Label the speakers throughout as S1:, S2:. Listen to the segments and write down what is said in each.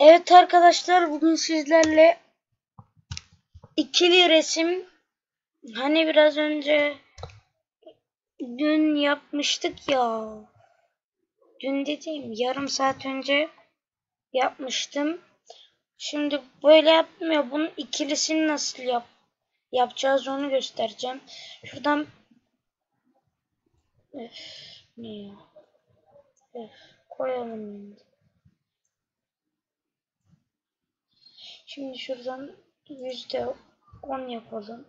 S1: Evet arkadaşlar bugün sizlerle ikili resim hani biraz önce dün yapmıştık ya. Dün dediğim yarım saat önce yapmıştım. Şimdi böyle yapmıyor. Bunun ikilisini nasıl yap yapacağız onu göstereceğim. Şuradan Öf, ne ya? Öf, koyalım. Şimdi şuradan yüzde on yapalım.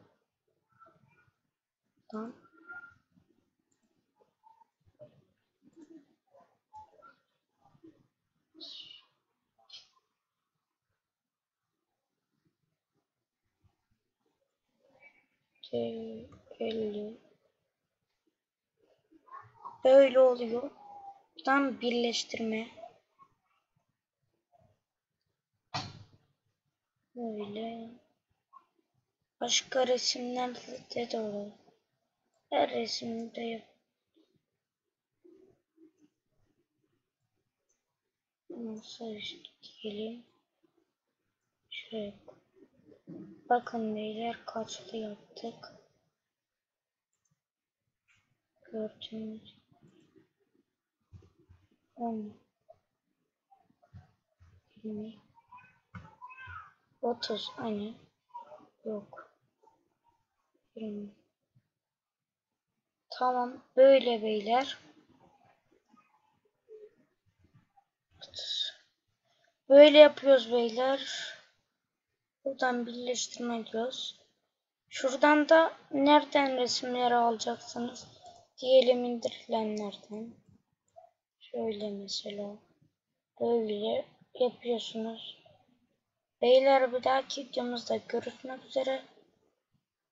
S1: Tamam. elli böyle oluyor. Buradan birleştirme. Böyle. Başka resimlerde de olur. Her resimde yap. Nasıl geleyim? Şuraya. Bakın beyler kaçlı yaptık. Gördüğünüz 10 20 30 aynı yok. 20 tamam böyle beyler. 30 böyle yapıyoruz beyler. Buradan birleştirme diyoruz şuradan da nereden resimleri alacaksınız diyelim indirilenlerden. Şöyle mesela böyle yapıyorsunuz Beyler bir dahaki videomuzda görüşmek üzere.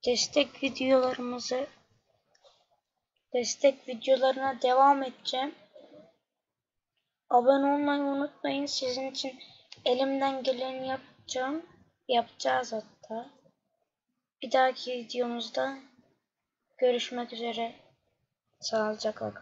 S1: Destek videolarımızı destek videolarına devam edeceğim. Abone olmayı unutmayın. Sizin için elimden geleni yapacağım. Yapacağız hatta. Bir dahaki videomuzda görüşmek üzere. Sağlıcakla kalın.